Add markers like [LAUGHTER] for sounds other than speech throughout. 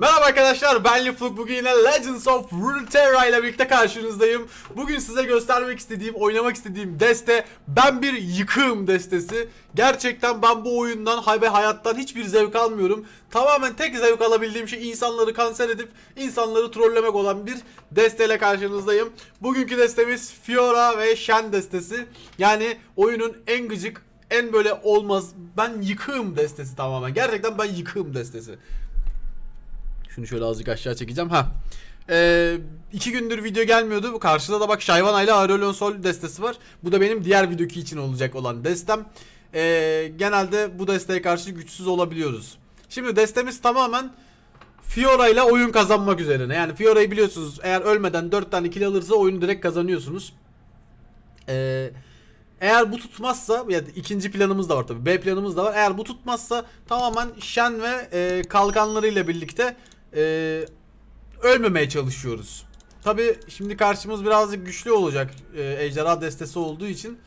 Merhaba arkadaşlar ben Lifluk bugün yine Legends of Runeterra ile birlikte karşınızdayım. Bugün size göstermek istediğim, oynamak istediğim deste ben bir yıkığım destesi. Gerçekten ben bu oyundan ve hayattan hiçbir zevk almıyorum. Tamamen tek zevk alabildiğim şey insanları kanser edip insanları trollemek olan bir desteyle karşınızdayım. Bugünkü destemiz Fiora ve Shen destesi. Yani oyunun en gıcık en böyle olmaz ben yıkığım destesi tamamen. Gerçekten ben yıkığım destesi. Şunu şöyle azıcık aşağı çekeceğim. Ha. Ee, iki gündür video gelmiyordu. Karşıda da bak Şayvan ile Aurelion Sol destesi var. Bu da benim diğer videoki için olacak olan destem. Ee, genelde bu desteğe karşı güçsüz olabiliyoruz. Şimdi destemiz tamamen Fiora ile oyun kazanmak üzerine. Yani Fiora'yı biliyorsunuz eğer ölmeden 4 tane kill alırsa oyunu direkt kazanıyorsunuz. Eee eğer bu tutmazsa ya ikinci planımız da var tabii. B planımız da var. Eğer bu tutmazsa tamamen Shen ve e, kalkanlarıyla birlikte e, ölmemeye çalışıyoruz. Tabii şimdi karşımız birazcık güçlü olacak e, ejderha destesi olduğu için.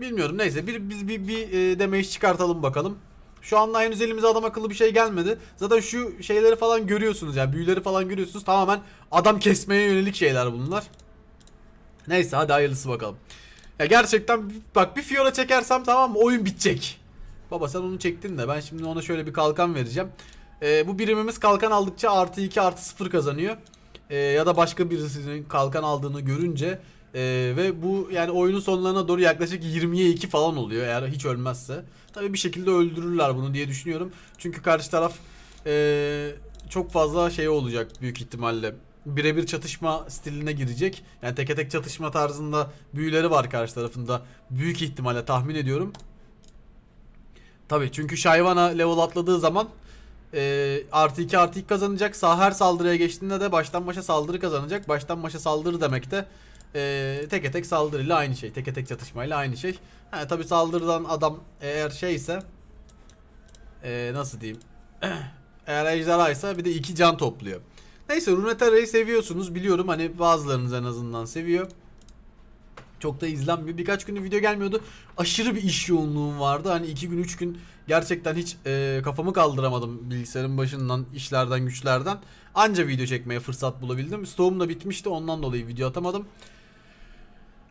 Bilmiyorum neyse bir biz bir, bir e, damage çıkartalım bakalım. Şu anda henüz elimize adam akıllı bir şey gelmedi. Zaten şu şeyleri falan görüyorsunuz yani büyüleri falan görüyorsunuz. Tamamen adam kesmeye yönelik şeyler bunlar. Neyse hadi hayırlısı bakalım. Ya gerçekten bak bir Fiora çekersem tamam mı oyun bitecek. Baba sen onu çektin de ben şimdi ona şöyle bir kalkan vereceğim. Ee, bu birimimiz kalkan aldıkça artı 2 artı 0 kazanıyor. Ee, ya da başka birisinin kalkan aldığını görünce ee, ve bu yani oyunun sonlarına doğru yaklaşık 20'ye 2 falan oluyor eğer hiç ölmezse. Tabii bir şekilde öldürürler bunu diye düşünüyorum. Çünkü karşı taraf ee, çok fazla şey olacak büyük ihtimalle birebir çatışma stiline girecek. Yani teke tek çatışma tarzında büyüleri var karşı tarafında. Büyük ihtimalle tahmin ediyorum. Tabi çünkü Shyvana level atladığı zaman e, artı 2 artı 2 kazanacak. Sağ her saldırıya geçtiğinde de baştan başa saldırı kazanacak. Baştan başa saldırı demek de e, teke tek saldırıyla aynı şey. Teke tek çatışmayla aynı şey. Ha, tabi saldırıdan adam eğer şeyse e, nasıl diyeyim [CLEARS THROAT] eğer ejderha ise bir de 2 can topluyor. Neyse Runeterra'yı seviyorsunuz biliyorum hani bazılarınız en azından seviyor. Çok da izlenmiyor. Birkaç gündür video gelmiyordu. Aşırı bir iş yoğunluğum vardı. Hani iki gün üç gün gerçekten hiç e, kafamı kaldıramadım bilgisayarın başından, işlerden, güçlerden. Anca video çekmeye fırsat bulabildim. Stoğum da bitmişti ondan dolayı video atamadım.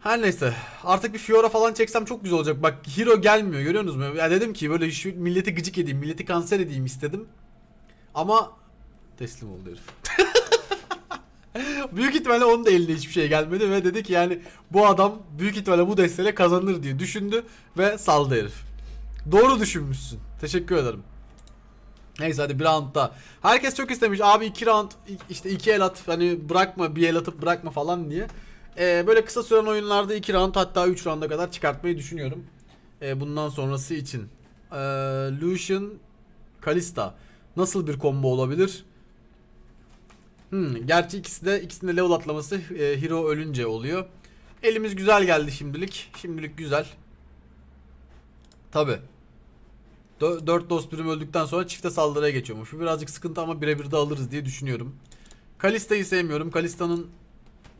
Her neyse artık bir Fiora falan çeksem çok güzel olacak. Bak Hero gelmiyor görüyorsunuz mu? Ya dedim ki böyle şu milleti gıcık edeyim, milleti kanser edeyim istedim. Ama teslim oldu herif. [LAUGHS] büyük ihtimalle onun da eline hiçbir şey gelmedi ve dedi ki yani bu adam büyük ihtimalle bu desteyle kazanır diye düşündü ve saldı herif. Doğru düşünmüşsün. Teşekkür ederim. Neyse hadi bir roundda. Herkes çok istemiş abi iki round işte iki el at hani bırakma bir el atıp bırakma falan diye. Ee, böyle kısa süren oyunlarda iki round hatta 3 rounda kadar çıkartmayı düşünüyorum. Ee, bundan sonrası için. Ee, Lucian Kalista nasıl bir combo olabilir? Hmm, gerçi ikisi de ikisinde level atlaması e, hero ölünce oluyor. Elimiz güzel geldi şimdilik. Şimdilik güzel. Tabi. 4 dost birim öldükten sonra çifte saldırıya geçiyormuş. Bu birazcık sıkıntı ama birebir de alırız diye düşünüyorum. Kalista'yı sevmiyorum. Kalista'nın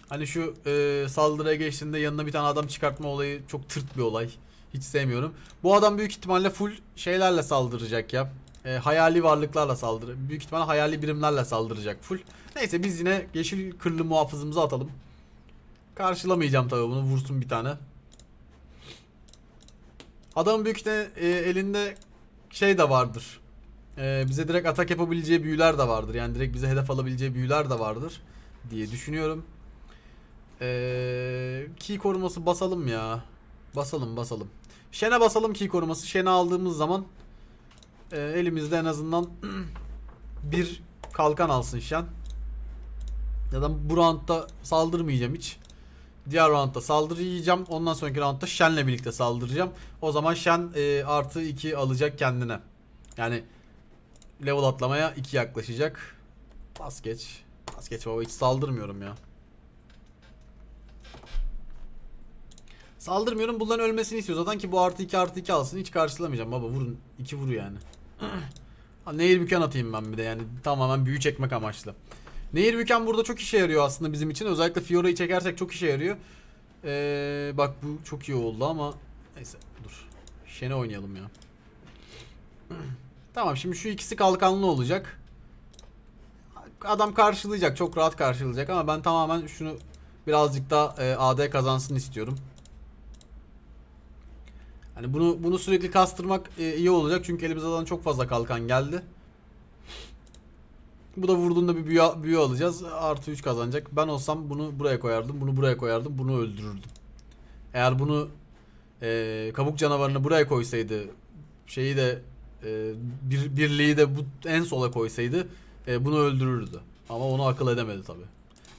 hani şu e, saldırıya geçtiğinde yanına bir tane adam çıkartma olayı çok tırt bir olay. Hiç sevmiyorum. Bu adam büyük ihtimalle full şeylerle saldıracak ya. E, hayali varlıklarla saldırı. Büyük ihtimalle hayali birimlerle saldıracak full. Neyse biz yine yeşil kırlı muhafızımızı atalım. Karşılamayacağım tabii bunu vursun bir tane. Adamın büyük ihtimalle e, elinde şey de vardır. E, bize direkt atak yapabileceği büyüler de vardır. Yani direkt bize hedef alabileceği büyüler de vardır diye düşünüyorum. E, key koruması basalım ya. Basalım basalım. Şen'e basalım key koruması. Şen'i aldığımız zaman e, elimizde en azından [CLEARS THROAT] bir kalkan alsın Şen. Ya da bu roundda saldırmayacağım hiç. Diğer roundda saldırı yiyeceğim. Ondan sonraki roundda Shen'le birlikte saldıracağım. O zaman Shen e, artı 2 alacak kendine. Yani level atlamaya 2 yaklaşacak. Pas geç. Pas geç baba hiç saldırmıyorum ya. Saldırmıyorum bunların ölmesini istiyor zaten ki bu artı 2 artı 2 alsın hiç karşılamayacağım baba vurun 2 vuru yani. Nehir büken atayım ben bir de yani tamamen büyü çekmek amaçlı. Nehir büken burada çok işe yarıyor aslında bizim için özellikle Fiora'yı çekersek çok işe yarıyor. Ee, bak bu çok iyi oldu ama neyse dur. Şene oynayalım ya. tamam şimdi şu ikisi kalkanlı olacak. adam karşılayacak. Çok rahat karşılayacak ama ben tamamen şunu birazcık daha e, AD kazansın istiyorum. Hani bunu bunu sürekli kastırmak e, iyi olacak çünkü elimize zaten çok fazla kalkan geldi. Bu da vurduğunda bir büyü, büyü alacağız. Artı 3 kazanacak. Ben olsam bunu buraya koyardım. Bunu buraya koyardım. Bunu öldürürdüm. Eğer bunu e, kabuk canavarını buraya koysaydı şeyi de e, bir, birliği de bu en sola koysaydı e, bunu öldürürdü. Ama onu akıl edemedi tabi.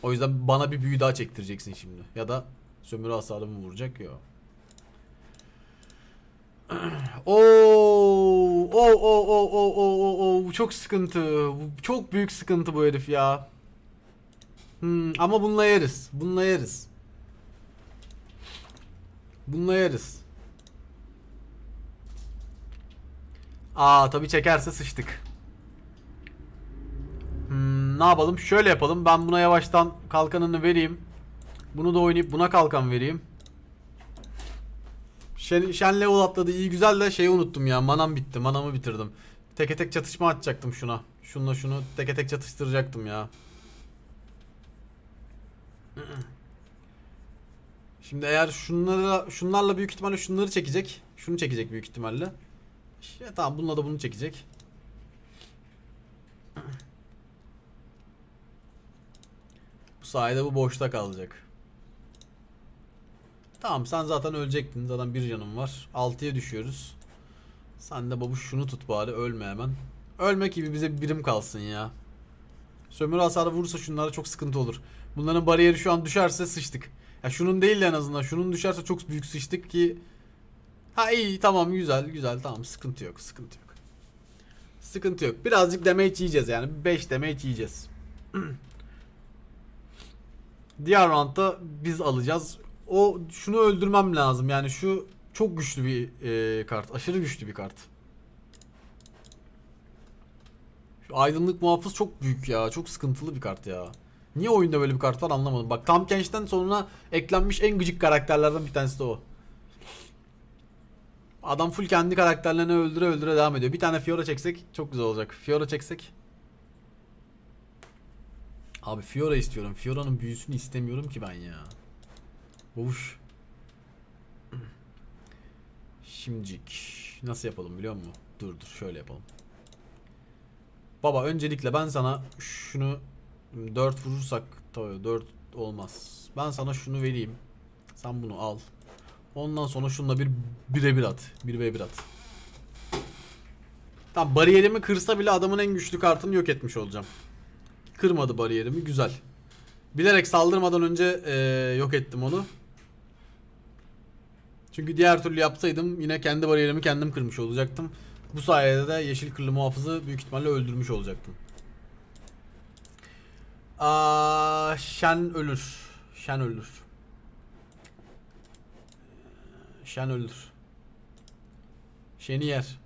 O yüzden bana bir büyü daha çektireceksin şimdi. Ya da sömürü hasarı mı vuracak? Yok. [CLEARS THROAT] Oo, o o o o o o çok sıkıntı. Çok büyük sıkıntı bu herif ya. Hmm, ama bununla yeriz. Bununla yeriz. Bununla yeriz. Aa tabi çekerse sıçtık. Hmm, ne yapalım? Şöyle yapalım. Ben buna yavaştan kalkanını vereyim. Bunu da oynayıp buna kalkan vereyim. Şen, Şen level atladı iyi güzel de şeyi unuttum ya manam bitti manamı bitirdim. Teke tek çatışma atacaktım şuna. Şunla şunu teke tek çatıştıracaktım ya. [CLEARS THROAT] Şimdi eğer şunları şunlarla büyük ihtimalle şunları çekecek. Şunu çekecek büyük ihtimalle. İşte, tamam bununla da bunu çekecek. [CLEARS THROAT] Bu sayede bu boşta kalacak. Tamam sen zaten ölecektin. Zaten bir canım var. 6'ya düşüyoruz. Sen de babuş şunu tut bari ölme hemen. Ölmek gibi bize bir birim kalsın ya. Sömürü hasarı vurursa şunlara çok sıkıntı olur. Bunların bariyeri şu an düşerse sıçtık. Ya şunun değil de en azından şunun düşerse çok büyük sıçtık ki Ha iyi tamam güzel güzel tamam sıkıntı yok sıkıntı yok. Sıkıntı yok. Birazcık damage yiyeceğiz yani 5 damage yiyeceğiz. [CLEARS THROAT] Diğer roundda biz alacağız. O şunu öldürmem lazım. Yani şu çok güçlü bir e, kart. Aşırı güçlü bir kart. Şu aydınlık muhafız çok büyük ya. Çok sıkıntılı bir kart ya. Niye oyunda böyle bir kart var anlamadım. Bak Tam Kench'ten sonra eklenmiş en gıcık karakterlerden bir tanesi de o. Adam full kendi karakterlerini öldüre öldüre devam ediyor. Bir tane Fiora çeksek çok güzel olacak. Fiora çeksek. Abi Fiora istiyorum. Fiora'nın büyüsünü istemiyorum ki ben ya. Boş. Şimdicik. Nasıl yapalım biliyor musun? Dur dur şöyle yapalım. Baba öncelikle ben sana şunu 4 vurursak tabii 4 olmaz. Ben sana şunu vereyim. Sen bunu al. Ondan sonra şununla bir birebir at. 1v1 at. Tamam bariyerimi kırsa bile adamın en güçlü kartını yok etmiş olacağım. Kırmadı bariyerimi güzel. Bilerek saldırmadan önce eee, yok ettim onu. Çünkü diğer türlü yapsaydım yine kendi bariyerimi kendim kırmış olacaktım. Bu sayede de yeşil kırlı muhafızı büyük ihtimalle öldürmüş olacaktım. Aa, Şen ölür. Şen ölür. Şen ölür. Şen'i yer.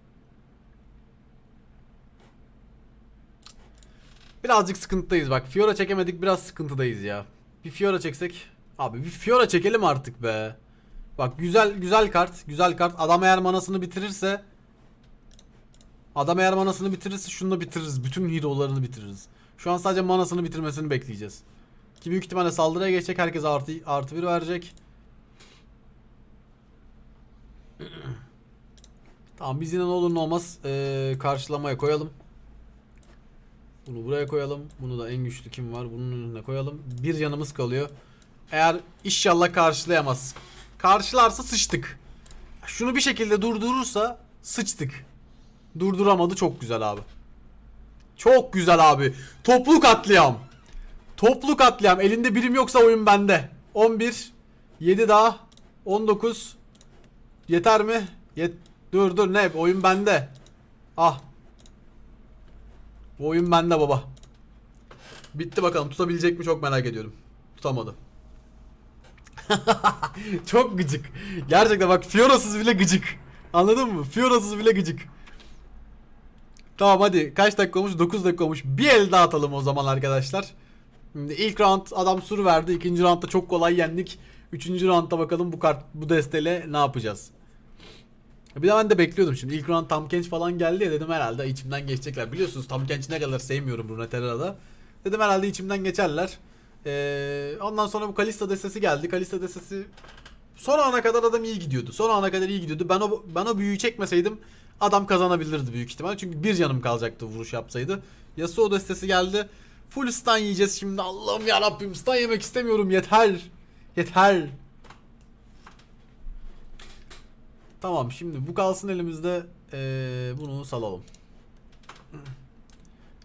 Birazcık sıkıntıdayız bak. Fiora çekemedik biraz sıkıntıdayız ya. Bir Fiora çeksek. Abi bir Fiora çekelim artık be. Bak güzel güzel kart. Güzel kart. Adam eğer manasını bitirirse Adam eğer manasını bitirirse şunu da bitiririz. Bütün hero'larını bitiririz. Şu an sadece manasını bitirmesini bekleyeceğiz. Ki büyük ihtimalle saldırıya geçecek. Herkes artı, artı bir verecek. [CLEARS THROAT] tamam biz yine ne olur ne olmaz ee, karşılamaya koyalım. Bunu buraya koyalım. Bunu da en güçlü kim var? Bunun önüne koyalım. Bir yanımız kalıyor. Eğer inşallah karşılayamaz. Karşılarsa sıçtık. Şunu bir şekilde durdurursa sıçtık. Durduramadı çok güzel abi. Çok güzel abi. Toplu katliam. Toplu katliam. Elinde birim yoksa oyun bende. 11 7 daha 19 Yeter mi? Yet dur dur ne? Oyun bende. Ah. Bu oyun bende baba. Bitti bakalım. Tutabilecek mi çok merak ediyorum. Tutamadı. [LAUGHS] çok gıcık. Gerçekten bak Fiora'sız bile gıcık. Anladın mı? Fiora'sız bile gıcık. Tamam hadi kaç dakika olmuş? 9 dakika olmuş. Bir el daha atalım o zaman arkadaşlar. Şimdi ilk round adam sur verdi. İkinci roundda çok kolay yendik. Üçüncü roundda bakalım bu kart bu desteyle ne yapacağız. Bir de ben de bekliyordum şimdi. İlk round Tam Kench falan geldi ya dedim herhalde içimden geçecekler. Biliyorsunuz Tam Kench'i ne kadar sevmiyorum Runeterra'da. Dedim herhalde içimden geçerler. Ee, ondan sonra bu Kalista destesi geldi. Kalista destesi son ana kadar adam iyi gidiyordu. Son ana kadar iyi gidiyordu. Ben o ben o büyüyü çekmeseydim adam kazanabilirdi büyük ihtimal. Çünkü bir canım kalacaktı vuruş yapsaydı. Yasuo destesi geldi. Full stun yiyeceğiz şimdi. Allah'ım ya Rabbim stun yemek istemiyorum. Yeter. Yeter. Tamam şimdi bu kalsın elimizde. Ee, bunu salalım.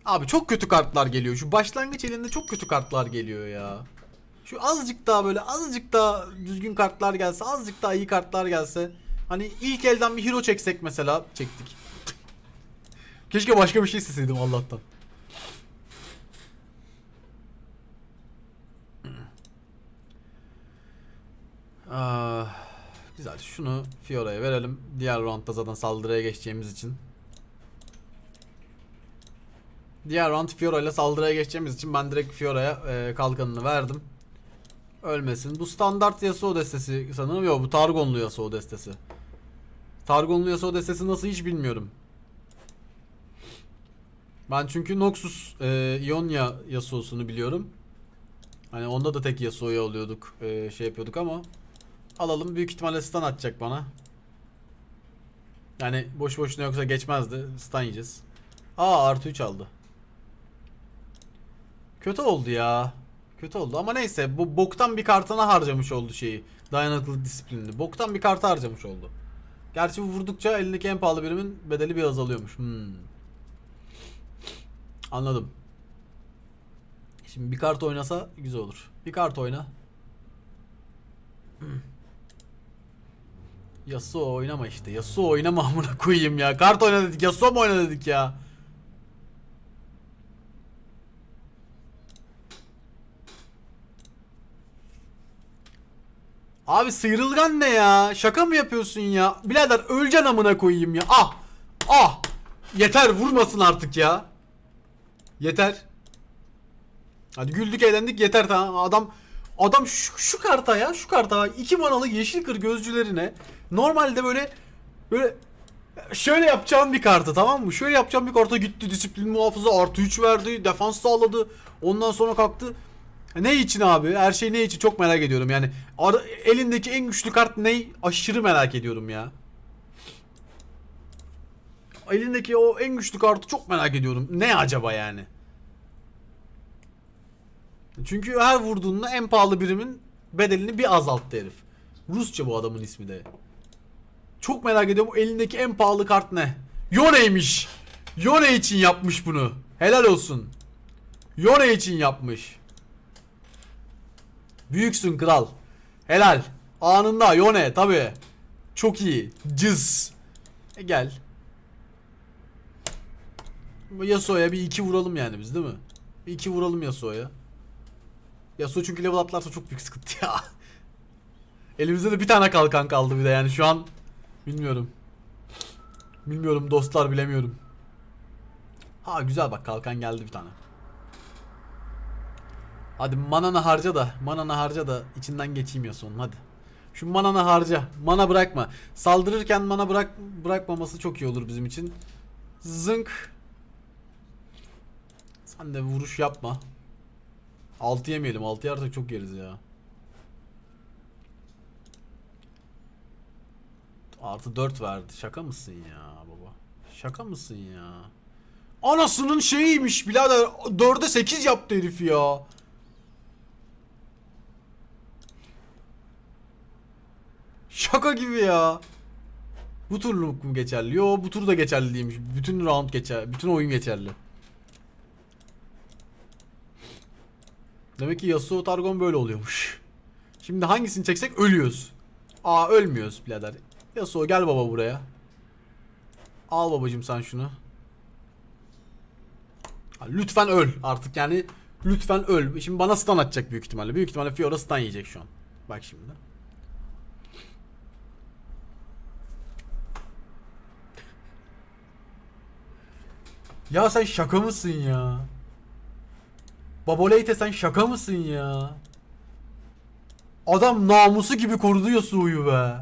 Abi çok kötü kartlar geliyor. Şu başlangıç elinde çok kötü kartlar geliyor ya. Şu azıcık daha böyle azıcık daha düzgün kartlar gelse, azıcık daha iyi kartlar gelse. Hani ilk elden bir hero çeksek mesela çektik. Keşke başka bir şey isteseydim Allah'tan. Ah, güzel. Şunu Fiora'ya verelim. Diğer roundda zaten saldırıya geçeceğimiz için. Diğer round Fiora ile saldırıya geçeceğimiz için ben direkt Fiora'ya e, kalkanını verdim. Ölmesin. Bu standart Yasuo destesi sanırım. Yok bu Targonlu Yasuo destesi. Targonlu Yasuo destesi nasıl hiç bilmiyorum. Ben çünkü Noxus e, Ionia Yasuo'sunu biliyorum. Hani onda da tek Yasuo'yu alıyorduk. e, şey yapıyorduk ama. Alalım. Büyük ihtimalle stun atacak bana. Yani boş boşuna yoksa geçmezdi. Stun yiyeceğiz. Aa artı 3 aldı. Kötü oldu ya. Kötü oldu ama neyse bu boktan bir kartına harcamış oldu şeyi. Dayanıklılık disiplinini. Boktan bir kartı harcamış oldu. Gerçi vurdukça elindeki en pahalı birimin bedeli bir azalıyormuş. Hmm. Anladım. Şimdi bir kart oynasa güzel olur. Bir kart oyna. Yasuo oynama işte. Yasuo oynama [LAUGHS] amına koyayım ya. Kart oyna dedik. Yasuo mu oyna dedik ya? Abi sıyrılgan ne ya? Şaka mı yapıyorsun ya? Birader öleceksin amına koyayım ya. Ah! Ah! Yeter vurmasın artık ya. Yeter. Hadi güldük eğlendik yeter tamam. Adam adam şu, şu karta ya şu karta iki manalı yeşil kır gözcülerine normalde böyle böyle şöyle yapacağım bir kartı tamam mı? Şöyle yapacağım bir karta gitti disiplin muhafızı artı 3 verdi defans sağladı. Ondan sonra kalktı ne için abi? Her şey ne için? Çok merak ediyorum yani. Elindeki en güçlü kart ne? Aşırı merak ediyorum ya. Elindeki o en güçlü kartı çok merak ediyorum. Ne acaba yani? Çünkü her vurduğunda en pahalı birimin bedelini bir azalttı herif. Rusça bu adamın ismi de. Çok merak ediyorum elindeki en pahalı kart ne? Yone'ymiş. Yone için yapmış bunu. Helal olsun. Yone için yapmış. Büyüksün kral. Helal. Anında Yone tabi. Çok iyi. Cız. E gel. Yasuo'ya bir iki vuralım yani biz değil mi? Bir iki vuralım Yasuo'ya. Yasuo çünkü level atlarsa çok büyük sıkıntı ya. [LAUGHS] Elimizde de bir tane kalkan kaldı bir de yani şu an bilmiyorum. Bilmiyorum dostlar bilemiyorum. Ha güzel bak kalkan geldi bir tane. Hadi mananı harca da, mananı harca da içinden geçeyim ya sonun hadi. Şu mananı harca. Mana bırakma. Saldırırken mana bırak bırakmaması çok iyi olur bizim için. Zınk. Sen de vuruş yapma. 6 yemeyelim. 6 yersak çok yeriz ya. Artı 4 verdi. Şaka mısın ya baba? Şaka mısın ya? Anasının şeyiymiş birader. 4'e 8 yaptı herif ya. Şaka gibi ya. Bu turluk mu geçerli? Yo bu tur da geçerli değilmiş. Bütün round geçer. Bütün oyun geçerli. Demek ki Yasuo Targon böyle oluyormuş. Şimdi hangisini çeksek ölüyoruz. Aa ölmüyoruz birader. Yasuo gel baba buraya. Al babacım sen şunu. Lütfen öl artık yani. Lütfen öl. Şimdi bana stun atacak büyük ihtimalle. Büyük ihtimalle Fiora stun yiyecek şu an. Bak şimdi. Ya sen şaka mısın ya? Baboleyte sen şaka mısın ya? Adam namusu gibi korudu ya suyu be.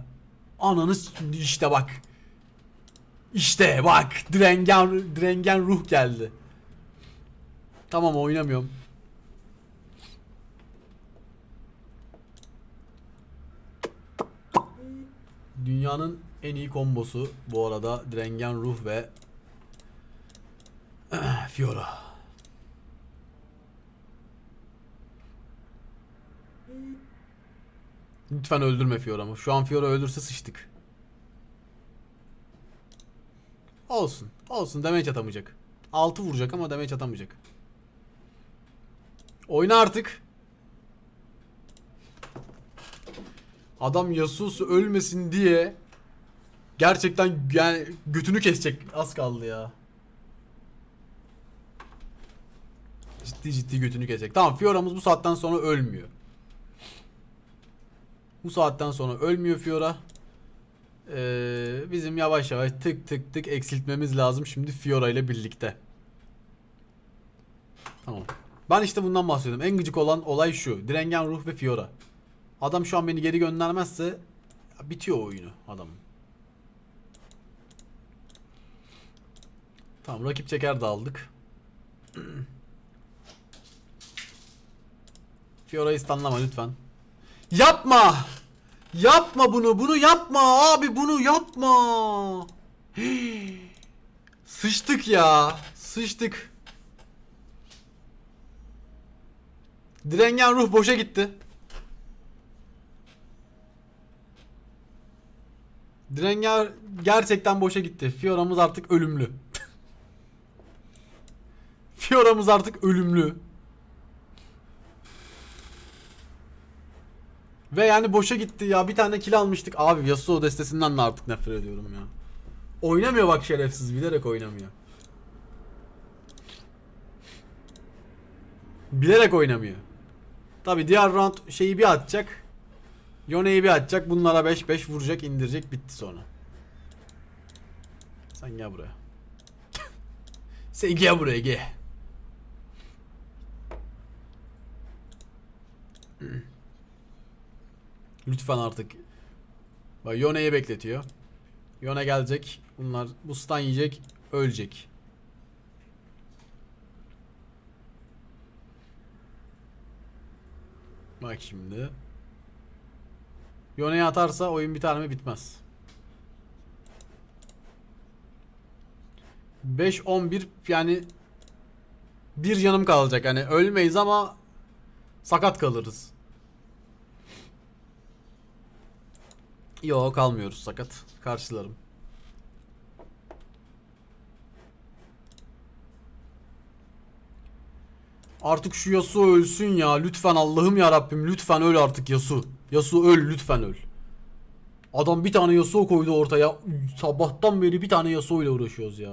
Ananı işte bak. İşte bak direngen, direngen ruh geldi. Tamam oynamıyorum. Dünyanın en iyi kombosu bu arada direngen ruh ve Fiora. Lütfen öldürme Fiora'mı. Şu an Fiora öldürse sıçtık. Olsun. Olsun damage atamayacak. 6 vuracak ama damage atamayacak. Oyna artık. Adam Yasuo'su ölmesin diye gerçekten yani götünü kesecek. Az kaldı ya. Ciddi ciddi götünü kesecek. Tamam Fiora'mız bu saatten sonra ölmüyor. Bu saatten sonra ölmüyor Fiora. Ee, bizim yavaş yavaş tık tık tık eksiltmemiz lazım şimdi Fiora ile birlikte. Tamam. Ben işte bundan bahsediyorum. En gıcık olan olay şu. Direngen ruh ve Fiora. Adam şu an beni geri göndermezse bitiyor oyunu adamın. Tamam rakip çeker de aldık. [CLEARS THROAT] Fiora'yı stunlama lütfen. Yapma! Yapma bunu, bunu yapma abi, bunu yapma. [GASPS] Sıçtık ya, sıçtık. Direngen ruh boşa gitti. Direngen gerçekten boşa gitti. Fiora'mız artık ölümlü. [LAUGHS] Fiora'mız artık ölümlü. Ve yani boşa gitti ya. Bir tane kill almıştık. Abi Yasuo destesinden de artık nefret ediyorum ya. Oynamıyor bak şerefsiz. Bilerek oynamıyor. Bilerek oynamıyor. Tabi diğer round şeyi bir atacak. Yone'yi bir atacak. Bunlara 5-5 vuracak indirecek bitti sonra. Sen gel buraya. [LAUGHS] Sen gel buraya gel. [CLEARS THROAT] Lütfen artık. Bak Yone'yi bekletiyor. Yone gelecek. Bunlar bu stun yiyecek. Ölecek. Bak şimdi. Yone'ye atarsa oyun biter mi bitmez. 5-11 yani bir canım kalacak hani ölmeyiz ama sakat kalırız. Yok kalmıyoruz sakat. Karşılarım. Artık şu Yasuo ölsün ya. Lütfen Allah'ım ya Rabbim lütfen öl artık Yasuo. Yasuo öl lütfen öl. Adam bir tane Yasuo koydu ortaya. Sabahtan beri bir tane Yasuo ile uğraşıyoruz ya.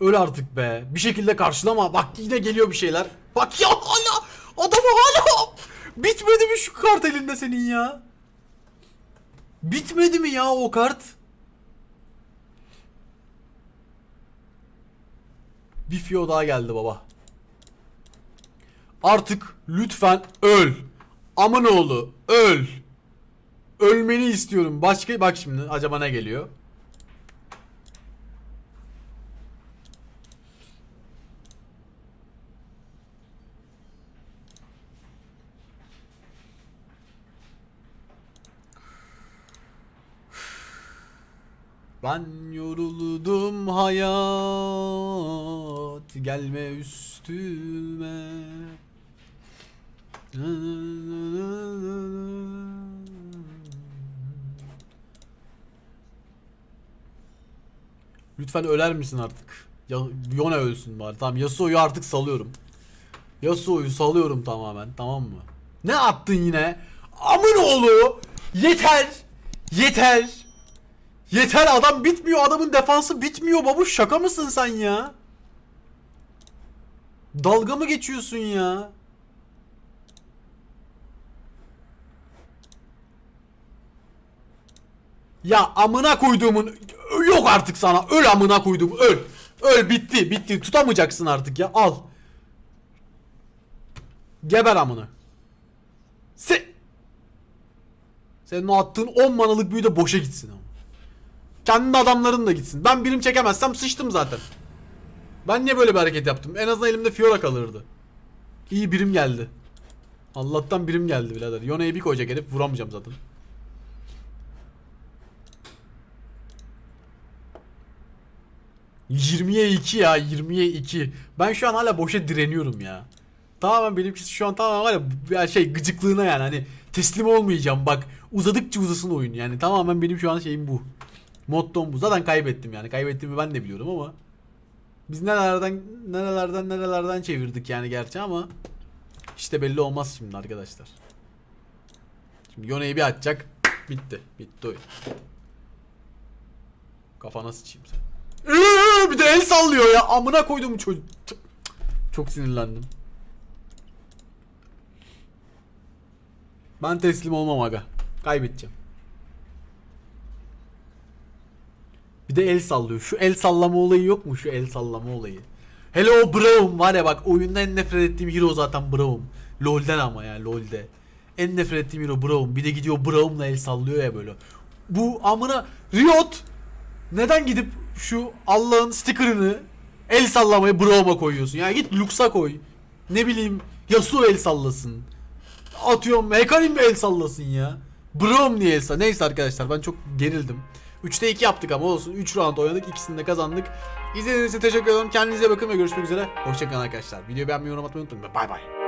Öl artık be. Bir şekilde karşılama. Bak yine geliyor bir şeyler. Bak ya hala adamı hala bitmedi mi şu kart elinde senin ya? Bitmedi mi ya o kart? Bir Fio daha geldi baba. Artık lütfen öl. Amın oğlu öl. Ölmeni istiyorum. Başka bak şimdi acaba ne geliyor? Ben yoruldum hayat gelme üstüme. Lütfen öler misin artık? Ya Yone ölsün bari. Tamam Yasuo'yu artık salıyorum. Yasuo'yu salıyorum tamamen. Tamam mı? Ne attın yine? Amın oğlu! Yeter! Yeter! Yeter adam bitmiyor. Adamın defansı bitmiyor babuş. Şaka mısın sen ya? Dalga mı geçiyorsun ya? Ya amına koyduğumun yok artık sana. Öl amına koyduğum öl. Öl bitti bitti. Tutamayacaksın artık ya. Al. Geber amına. Se Senin attığın 10 manalık büyü de boşa gitsin ama. Kendi adamların da gitsin. Ben birim çekemezsem sıçtım zaten. Ben niye böyle bir hareket yaptım? En azından elimde Fiora kalırdı. İyi birim geldi. Allah'tan birim geldi birader. Yone'yi bir koyacak herif vuramayacağım zaten. Yirmiye iki ya yirmiye iki. Ben şu an hala boşa direniyorum ya. Tamamen benimkisi şu an tamamen var ya şey gıcıklığına yani hani teslim olmayacağım bak uzadıkça uzasın oyun yani tamamen benim şu an şeyim bu. Mottom bu. Zaten kaybettim yani. Kaybettiğimi ben de biliyorum ama biz nerelerden nerelerden nerelerden çevirdik yani gerçi ama işte belli olmaz şimdi arkadaşlar. Şimdi Yone'yi bir atacak. Bitti. Bitti oyun. Kafana sıçayım sen. Ee, bir de el sallıyor ya. Amına koydum çocuk. Çok sinirlendim. Ben teslim olmam aga. Kaybedeceğim. Bir de el sallıyor. Şu el sallama olayı yok mu? Şu el sallama olayı. Hele o Braum var ya bak oyunda en nefret ettiğim hero zaten Braum. LoL'den ama ya LoL'de. En nefret ettiğim hero Braum. Bir de gidiyor Braum'la el sallıyor ya böyle. Bu amına Riot neden gidip şu Allah'ın sticker'ını el sallamayı Braum'a koyuyorsun? Yani git Lux'a koy. Ne bileyim Yasuo el sallasın. Atıyorum Hekarim el sallasın ya. Braum niye el sall- Neyse arkadaşlar ben çok gerildim. 3'te 2 yaptık ama olsun. 3 round oynadık. ikisini de kazandık. İzlediğiniz için teşekkür ederim. Kendinize bakın ve görüşmek üzere. Hoşçakalın arkadaşlar. Videoyu beğenmeyi, yorum atmayı unutmayın. Bay bay.